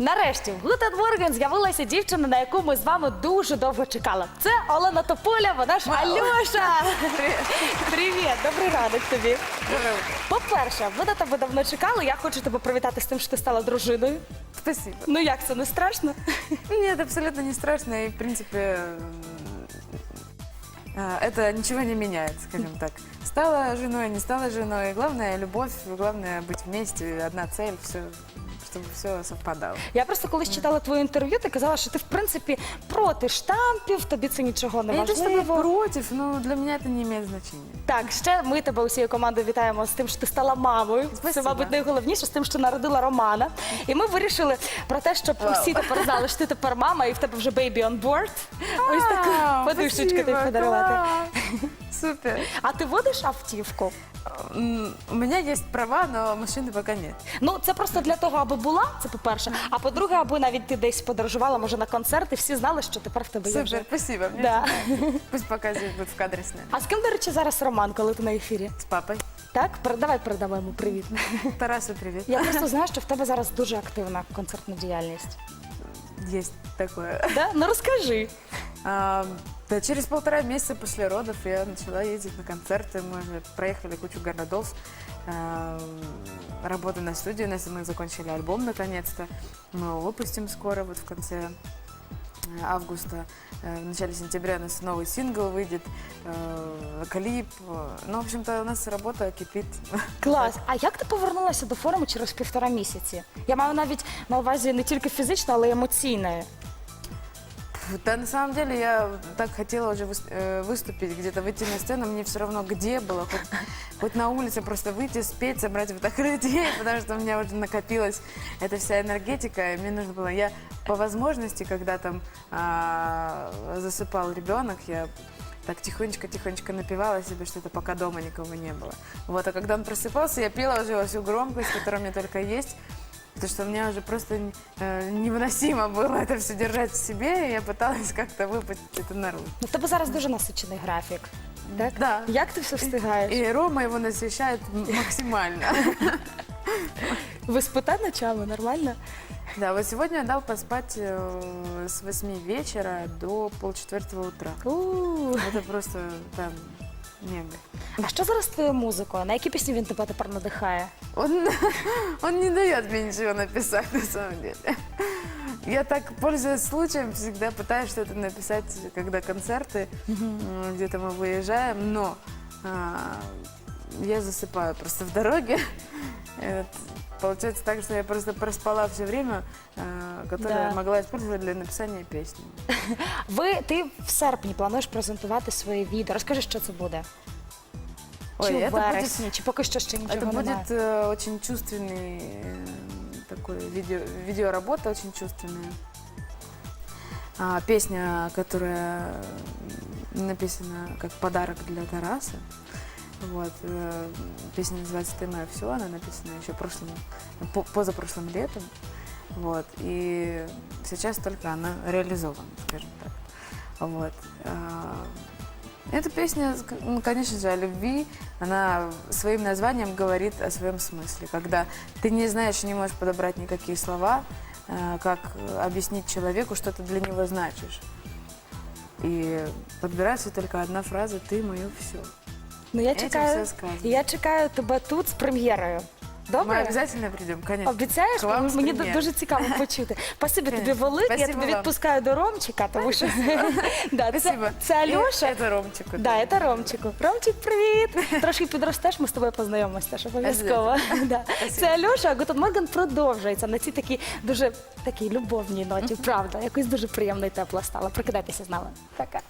Нарешті в Гутен Морген з'явилася дівчина, на яку ми з вами дуже довго чекали. Це Олена Тополя, вона ж Альоша. Привіт, добрий ранок тобі. По-перше, ми на тебе давно чекали. Я хочу тебе привітати з тим, що ти стала дружиною. Спасибо. Ну як це не страшно? Нет, абсолютно не страшно, и, в принципе, м, а, это ничего не меняет, скажем так. Стала женой, не стала женой. Главное – любовь, главное – быть вместе, одна цель, все, чтобы все совпадало. Я просто колись читала твоє інтерв'ю, ти казала, що ти в принципі проти штампів, тобі це нічого не Я не то чтобы важливо. против, но для меня это не имеет значения. Так, ще ми тебе усією командою вітаємо з тим, що ти стала мамою. Це, Спасибо. мабуть, найголовніше з тим, що народила Романа. І ми вирішили про те, щоб Вау. всі тепер знали, що ти тепер мама, і в тебе вже baby on board. Ось таку Вау, подушечку тобі спасибо, подарувати. Супер. А ти водиш автівку? М, У меня есть права, но машины пока нет. Ну це просто для того, аби була, це по-перше. А по-друге, аби навіть ти десь подорожувала, може на концерт, і всі знали, що тепер в тебе є Супер, вже. спасибо. Мне Да. Пусть пока здесь будет в кадре с нами. А з ким, до речі, зараз Роман, коли ти на ефірі? С папой. Так, давай передамо йому привіт. Тарасу привет. Я просто знаю, що в тебе зараз дуже активна концертна діяльність. Есть такое. Да? Ну розкажи. А, да, через полтора месяца после родов я начала ездить на концерты. Мы уже проехали кучу городов. А, Работа на студии. У нас мы закончили альбом наконец-то. Мы его выпустим скоро, вот в конце э, августа. Э, В начале сентября у нас новый сингл выйдет, э, клип. Ну, в общем-то, у нас работа кипит. Клас. А як ти повернулася до форми через півтора місяці? Я маю навіть на увазі не тільки фізично, але й емоційно. Да, на самом деле я так хотела уже э, выступить, где-то выйти на сцену, мне все равно где было, хоть, хоть на улице просто выйти, спеть, собрать вот так людей, потому что у меня уже накопилась эта вся энергетика, и мне нужно было, я по возможности, когда там а, засыпал ребенок, я так тихонечко-тихонечко напевала себе что-то, пока дома никого не было. Вот, а когда он просыпался, я пела уже во всю громкость, которая у меня только есть, Потому что мне уже просто э, невыносимо было это все держать в себе, и я пыталась как-то выпустить это наружу. Ну, в тебе зараз дуже насичений графік. Так? Да. Як ти все встигаєш? И Рома его насыщает м- максимально. Ви спите ночами, нормально? Да, вот сегодня я дал поспать э, с 8 вечера до полчетвертого утра. У. Это просто там мега. А що зараз з твоєю музикою? На які пісні він тебе тепер надихає? Он, он не дает мне ничего написать на самом деле. Я так, пользуясь случаем, всегда пытаюсь что-то написать, когда концерты, м, где-то мы выезжаем, но а, я засыпаю просто в дороге. Это Получается так, что я просто проспала все время, а, которое Да. я могла использовать для написания песни. Ви ти в серпні плануєш презентувати своє відео. Розкажи, що це буде? Ой, чи это в будет вересні, чи поки що ще нічого Это немає? будет э, очень чувственный э, такой видео, видеоработа, очень чувственная. А, песня, которая м, написана как подарок для Тараса. Вот, э, песня называется «Ты мое все», она написана еще прошлым, по- позапрошлым летом. Вот, и сейчас только она реализована, скажем так. Вот. а, эта песня, ну, конечно же, о любви. Она своим названием говорит о своем смысле. Когда ты не знаешь, не можешь подобрать никакие слова, э, как объяснить человеку, что ты для него значишь. И подбирается только одна фраза «ты мое все». Ну я Этим чекаю, все сказано. я чекаю тебе тут з прем'єрою. Мы Добре? обязательно придем, конечно. Обіцяєш? К вам з Мені прем'єрою. дуже цікаво почути. Спасибі тобі Конечно. велике. Я Спасибо тебе вам. відпускаю до Ромчика, тому що да, це, Спасибо. це Альоша. И Это Ромчику. Да, це Ромчику. Ромчик, привіт! Трошки підростеш, ми з тобою познайомимося теж обов'язково. Да. Це Альоша, а Гутен Морген продовжується на цій такій дуже такій любовній ноті, правда. Якось дуже приємно і тепло стало. Прокидайтеся з нами. Пока.